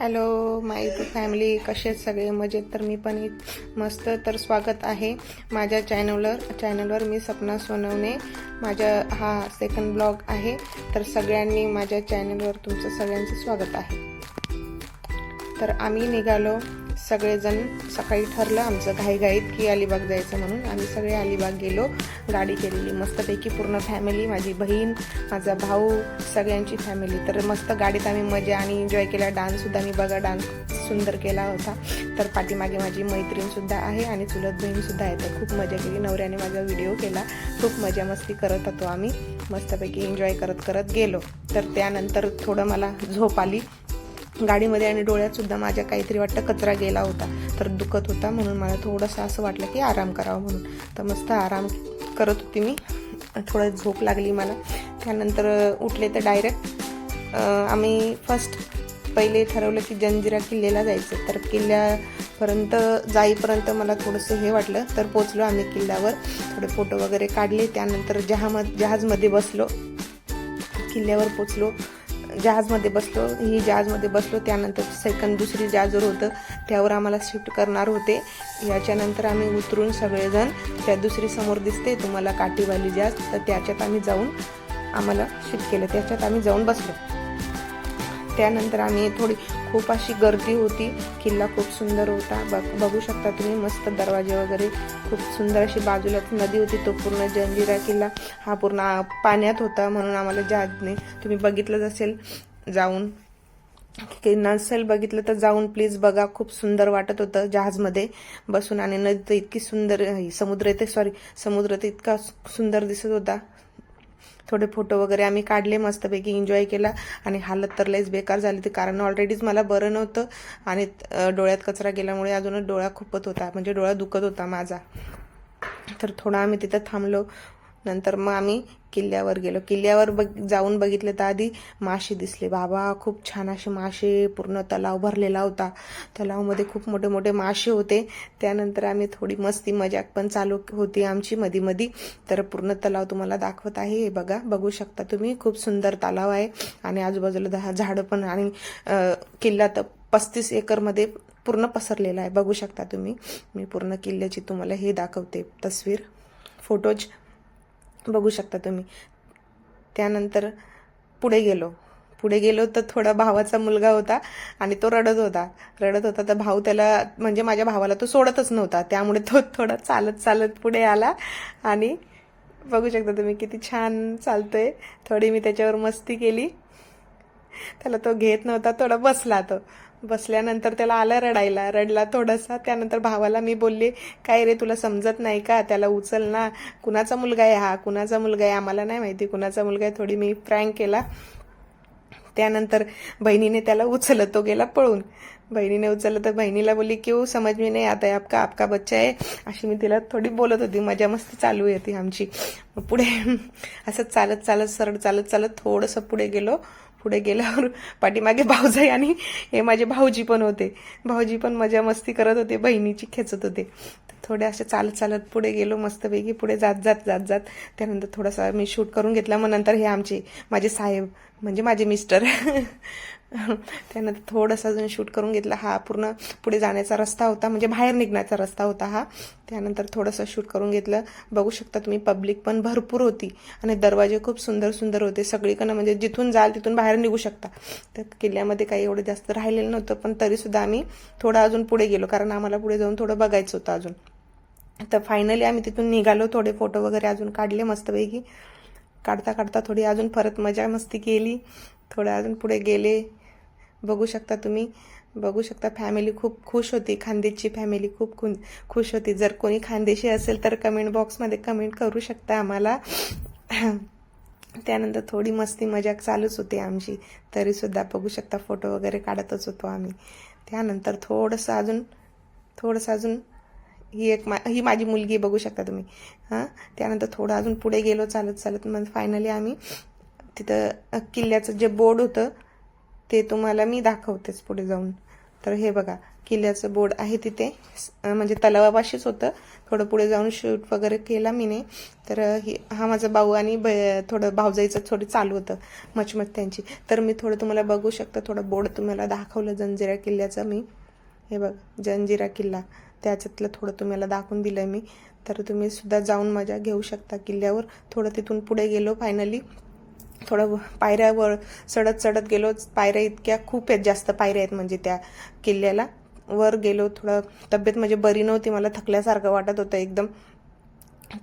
Hello my to family कसे आहेत सगळे? मजेत तर मी पण मस्त. तर स्वागत आहे माझ्या चॅनलवर चॅनलवर मी सपना सोनवणे. माझ्या हा सेकंड ब्लॉग आहे. तर सगळ्यांनी माझ्या चॅनलवर तुमचं सगळ्यांचं स्वागत आहे. तर आम्ही निघालो. सगळेजण सकाळी ठरलं आमचं घाईघाईत की अलिबाग जायचं म्हणून. आम्ही सगळे अलिबाग गेलो गाडी केलेली. मस्तपैकी पूर्ण फॅमिली माझी बहीण माझा भाऊ सगळ्यांची फॅमिली तर मस्त गाडीत आम्ही मजा आणि एन्जॉय केला. डान्ससुद्धा मी बघा डान्स सुंदर केला होता. तर पाठीमागे माझी मैत्रीणसुद्धा आहे आणि चुलत बहीणसुद्धा आहे. तर खूप मजा केली. नवऱ्याने माझा व्हिडिओ केला. खूप मजा मस्ती करत होतो आम्ही. मस्तपैकी एन्जॉय करत करत गेलो. तर त्यानंतर थोडं मला झोप आली. गाडीमध्ये आणि डोळ्यात सुद्धा माझ्या काहीतरी वाटतं कचरा गेला होता. तर दुखत होता म्हणून मला थोडंसं असं वाटलं की आराम करावा म्हणून. तर मस्त आराम करत होती मी. थोडं झोप लागली मला. त्यानंतर उठले तर डायरेक्ट आम्ही फर्स्ट पहिले ठरवलं की जंजिरा किल्ल्याला जायचं. तर किल्ल्यापर्यंत जाईपर्यंत मला थोडंसं हे वाटलं. तर पोचलो आम्ही किल्ल्यावर. थोडे फोटो वगैरे काढले. त्यानंतर जहाम जहाजमध्ये बसलो. किल्ल्यावर पोचलो जहाजमध्ये बसलो. ही जहाजमध्ये बसलो. त्यानंतर सेकंड दुसरी जहाजवर होतं. त्यावर आम्हाला शिफ्ट करणार होते. याच्यानंतर आम्ही उतरून सगळेजण त्या दुसरी समोर दिसते तुम्हाला काठीवाली जहाज तर त्याच्यात आम्ही जाऊन आम्हाला शिफ्ट केलं. त्याच्यात आम्ही जाऊन बसलो. त्यानंतर आम्ही थोडी खूप अशी गर्दी होती. किल्ला खूप सुंदर होता. बघ बघू शकता तुम्ही मस्त दरवाजे वगैरे. खूप सुंदर अशी बाजूला नदी होती. तो पूर्ण जंजिरा किल्ला हा पूर्ण पाण्यात होता म्हणून आम्हाला जहाजने तुम्ही बघितलंच असेल जाऊन. की नसेल बघितलं तर जाऊन प्लीज बघा. खूप सुंदर वाटत होतं जहाजमध्ये बसून. आणि नदी तर इतकी सुंदर समुद्र ते सॉरी समुद्र तर इतका सुंदर दिसत होता. थोडे फोटो वगैरे आम्ही काढले मस्तपैकी एन्जॉय केला. आणि हालत तर लईच बेकार झाली ती कारण ऑलरेडीच मला बरं नव्हतं. आणि डोळ्यात कचरा गेल्यामुळे अजूनच डोळा खुपत होता म्हणजे डोळा दुखत होता माझा. तर थोडा आम्ही तिथं थांबलो. नंतर मग आम्ही किल्ल्यावर गेलो. किल्ल्यावर बघ जाऊन बघितलं तर आधी मासे दिसले. बाबा खूप छान असे मासे पूर्ण तलाव भरलेला होता. तलावमध्ये खूप मोठे मोठे मासे होते. त्यानंतर आम्ही थोडी मस्ती मजाक पण चालू होती आमची मधी मधी. तर पूर्ण तलाव तुम्हाला दाखवत आहे. हे बघा बघू शकता तुम्ही. खूप सुंदर तलाव आहे. आणि आजूबाजूला दहा झाडं पण आणि किल्ला तर पस्तीस एकरमध्ये पूर्ण पसरलेला आहे. बघू शकता तुम्ही. मी पूर्ण किल्ल्याची तुम्हाला हे दाखवते. तस्वीर फोटोज. बघू शकता तुम्ही. त्यानंतर पुढे गेलो. पुढे गेलो तर थोडा भावाचा मुलगा होता आणि तो रडत होता. रडत होता तर भाऊ त्याला म्हणजे माझ्या भावाला तो सोडतच नव्हता. त्यामुळे तो थोडा चालत चालत पुढे आला आणि बघू शकता तुम्ही किती छान चालतोय. थोडी मी त्याच्यावर मस्ती केली. त्याला तो घेत नव्हता थोडा बसला तो. बसल्यानंतर त्याला आला रडायला. रडला थोडासा त्यानंतर भावाला मी बोलले काय रे तुला समजत नाही का? त्याला उचल ना. कुणाचा मुलगा आहे हा? कुणाचा मुलगा आहे? आम्हाला नाही माहिती. कुणाचा मुलगा आहे? थोडी मी प्रँक केला. त्यानंतर बहिणीने त्याला उचलत तो गेला पळून. बहिणीने उचललं तर बहिणीला बोलली क्यू समज मी नाही. आता आपका आपका बच्चा आहे. अशी मी तिला थोडी बोलत होती. मजा मस्ती चालू होती आमची. मग पुढे असं चालत चालत सरळ चालत चालत थोडंसं पुढे गेलो. पुढे गेल्यावर पाठीमागे भाऊजाई आणि हे माझे भाऊजी पण होते. भाऊजी पण मजा मस्ती करत होते बहिणीची खेचत होते. थोडे असे चालत चालत पुढे गेलो मस्तपैकी पुढे जात जात जात जात. त्यानंतर थोडासा मी शूट करून घेतला मग नंतर हे आमचे माझे साहेब म्हणजे माझे मिस्टर त्यानंतर थोडंसं अजून शूट करून घेतला. हा पूर्ण पुढे जाण्याचा रस्ता होता म्हणजे बाहेर निघण्याचा रस्ता होता हा. त्यानंतर थोडंसं शूट करून घेतलं. बघू शकता तुम्ही पब्लिक पण भरपूर होती आणि दरवाजे खूप सुंदर सुंदर होते. सगळीकडनं म्हणजे जिथून जाल तिथून बाहेर निघू शकता. तर किल्ल्यामध्ये काही एवढं जास्त राहिलेलं नव्हतं पण तरीसुद्धा आम्ही थोडं अजून पुढे गेलो कारण आम्हाला पुढे जाऊन थोडं बघायचं होतं अजून. तर फायनली आम्ही तिथून निघालो थोडे फोटो वगैरे अजून काढले मस्तपैकी. काढता काढता थोडी अजून परत मजा मस्ती केली. थोडं अजून पुढे गेले. बघू शकता तुम्ही. बघू शकता फॅमिली खूप खुश होती. खानदेशची फॅमिली खूप खु खुश होती. जर कोणी खानदेशी असेल तर कमेंट बॉक्समध्ये कमेंट करू शकता आम्हाला. त्यानंतर थोडी मस्ती मजाक चालूच होती आमची. तरीसुद्धा बघू शकता फोटो वगैरे काढतच होतो आम्ही. त्यानंतर थोडंसं अजून थोडंसं अजून ही एक मा ही माझी मुलगी बघू शकता तुम्ही. हां? त्यानंतर थोडं अजून पुढे गेलो चालत चालत. मग फायनली आम्ही तिथं किल्ल्याचं जे बोर्ड होतं ते तुम्हाला मी दाखवतेच पुढे जाऊन. तर हे बघा किल्ल्याचं बोर्ड आहे तिथे. म्हणजे तलावापाशीच होतं. थोडं पुढे जाऊन शूट वगैरे केला मी ने तर हा माझा भाऊ आणि ब- थोडं भाऊजाईचं थोडं चालू होतं मचमच त्यांची. तर मी थोडं तुम्हाला बघू शकतं थोडं बोर्ड तुम्हाला दाखवलं जंजिरा किल्ल्याचं मी. हे बघ जंजिरा किल्ला. त्याच्यातलं थोडं तुम्हाला दाखवून दिलं मी. तर तुम्ही सुद्धा जाऊन मजा घेऊ शकता किल्ल्यावर. थोडं तिथून पुढे गेलो फायनली थोडं पायऱ्यावर चढत चढत गेलो. पायऱ्या इतक्या खूप आहेत जास्त पायऱ्या आहेत म्हणजे त्या किल्ल्याला. वर गेलो थोडं तब्येत म्हणजे बरी नव्हती मला थकल्यासारखं वाटत होतं एकदम.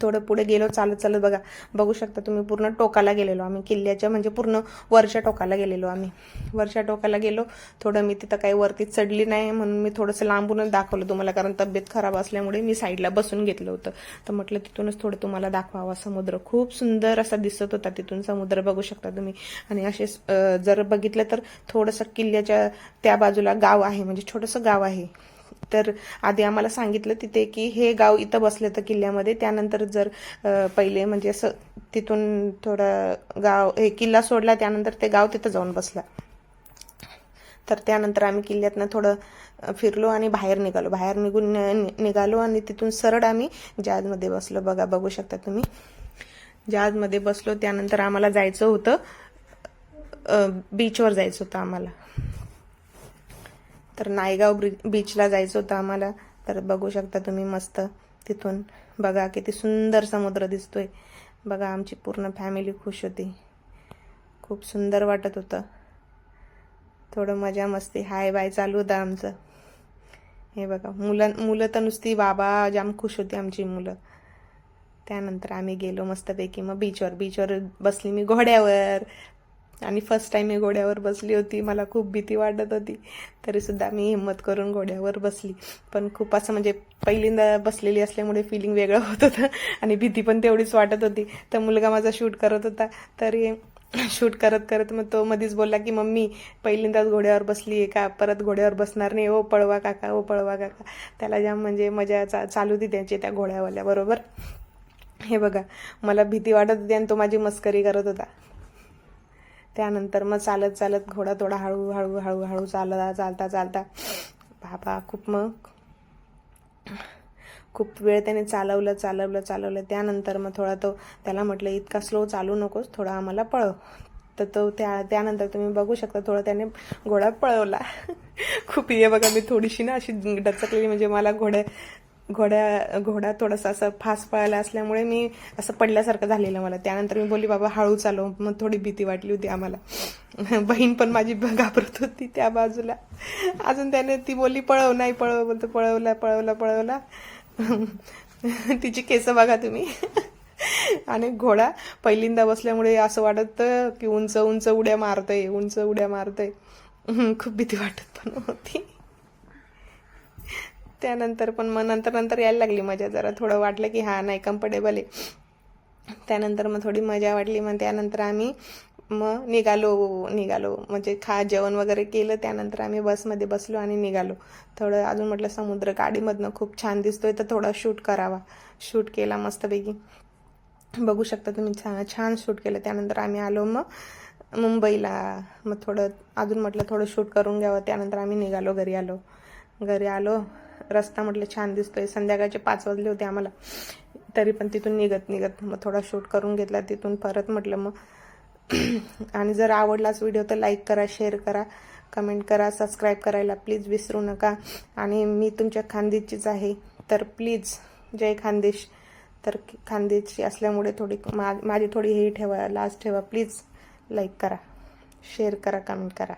थोडं पुढे गेलो चालत चालत बघा बघू शकता तुम्ही पूर्ण टोकाला गेलेलो. आम्ही किल्ल्याच्या म्हणजे पूर्ण वरच्या टोकाला गेलेलो आम्ही. वरच्या टोकाला गेलो. थोडं मी तिथं काही वरती चढली नाही म्हणून मी थोडंसं लांबूनच दाखवलं तुम्हाला कारण तब्येत खराब असल्यामुळे मी साईडला बसून घेतलं होतं. तर म्हटलं तिथूनच थोडं तुम्हाला दाखवावा समुद्र. खूप सुंदर असा दिसत होता तिथून समुद्र बघू शकता तुम्ही. आणि असे जर बघितलं तर थोडंसं किल्ल्याच्या त्या बाजूला गाव आहे म्हणजे छोटंसं गाव आहे. तर आधी आम्हाला सांगितलं तिथे की हे गाव इथं बसलं तर किल्ल्यामध्ये. त्यानंतर जर पहिले म्हणजे असं तिथून थोडं गाव हे किल्ला सोडला त्यानंतर ते गाव तिथं जाऊन बसला. तर त्यानंतर आम्ही किल्ल्यातनं थोडं फिरलो आणि बाहेर निघालो. बाहेर निघून नि- निघालो आणि तिथून सरळ आम्ही जहाजमध्ये बसलो. बघा बघू शकता तुम्ही. जहाजमध्ये बसलो. त्यानंतर आम्हाला जायचं होतं बीचवर जायचं होतं आम्हाला. तर नायगाव ब्रि बीचला जायचं होतं आम्हाला. तर बघू शकता तुम्ही मस्त तिथून. बघा किती सुंदर समुद्र दिसतोय. बघा आमची पूर्ण फॅमिली खुश होती. खूप सुंदर वाटत होतं. थोडं मजा मस्ती. हाय बाय चालू होतं आमचं. हे बघा मुलं मुलं तर नुसती बाबा जाम खुश होती आमची मुलं. त्यानंतर आम्ही गेलो मस्तपैकी. मग बीचवर बीचवर बसली मी घोड्यावर. आणि फर्स्ट टाइम मी घोड्यावर बसली होती. मला खूप भीती वाटत होती. तरीसुद्धा मी हिंमत करून घोड्यावर बसली. पण खूप असं म्हणजे पहिल्यांदा बसलेली असल्यामुळे फिलिंग वेगळं होत होतं आणि भीती पण तेवढीच वाटत होती. तर मुलगा माझा शूट करत होता. तरी शूट करत करत मग तो मध्येच बोलला की मम्मी पहिल्यांदाच घोड्यावर बसली आहे का? परत घोड्यावर बसणार नाही. ओ पळवा काका ओ पळवा काका. त्याला ज्या म्हणजे मजा चा चालू होती त्यांची त्या घोड्यावाल्या बरोबर. हे बघा मला भीती वाटत होती आणि तो माझी मस्करी करत होता. त्यानंतर मग चालत चालत घोडा थोडा हळू हळू हळू चालता चालता चालता बाबा खूप मग खूप वेळ त्याने चालवलं चालवलं चालवलं. त्यानंतर मग थोडा तो त्याला म्हटलं इतका स्लो चालू नकोस थोडा आम्हाला पळव. तर तो त्या त्यानंतर तुम्ही बघू शकता थोडं त्याने घोडा पळवला. खूप ये बघा मी थोडीशी ना अशी डचकलेली म्हणजे मला घोड्या घोड्या घोडा थोडासा असं फास पळायला असल्यामुळे मी असं पडल्यासारखं झालेलं मला. त्यानंतर मी बोलली बाबा हळू चालो मग थोडी भीती वाटली होती आम्हाला. बहीण पण माझी घाबरत होती त्या बाजूला. अजून त्याने ती बोलली पळव. नाही पळव. बोलतो पळवला पळवला पळवला. तिची केस बघा तुम्ही. आणि घोडा पहिल्यांदा बसल्यामुळे असं वाटत की उंच उंच उड्या मारतय उंच उड्या मारतय. खूप भीती वाटत पण होती. त्यानंतर पण मग नंतर नंतर यायला लागली मजा. जरा थोडं वाटलं की हा नाही कम्फर्टेबल आहे. त्यानंतर मग थोडी मजा वाटली. मग त्यानंतर आम्ही मग निघालो निघालो. म्हणजे खा जेवण वगैरे केलं. त्यानंतर आम्ही बसमध्ये बसलो आणि निघालो. थोडं अजून म्हटलं समुद्र गाडीमधनं खूप छान दिसतोय तर थोडा शूट करावा. शूट केला मस्तपैकी. बघू शकता तुम्ही छान छान शूट केलं. त्यानंतर आम्ही आलो मग मुंबईला. मग थोडं अजून म्हटलं थोडं शूट करून घ्यावं. त्यानंतर आम्ही निघालो घरी आलो. घरी आलो. रस्ता म्हटलं छान दिसतोय. संध्याकाळचे पाच वाजले होते आम्हाला. तरी पण तिथून निघत निघत. मग थोडा शूट करून घेतला तिथून परत म्हटलं मग. आणि जर आवडलाच व्हिडिओ तर लाईक करा शेअर करा कमेंट करा सबस्क्राईब करायला प्लीज विसरू नका. आणि मी तुमच्या खानदेशचीच आहे तर प्लीज जय खानदेश. तर खानदेशची असल्यामुळे थोडी मा माझी थोडी हे ठेवा लाज ठेवा. प्लीज लाईक करा शेअर करा कमेंट करा.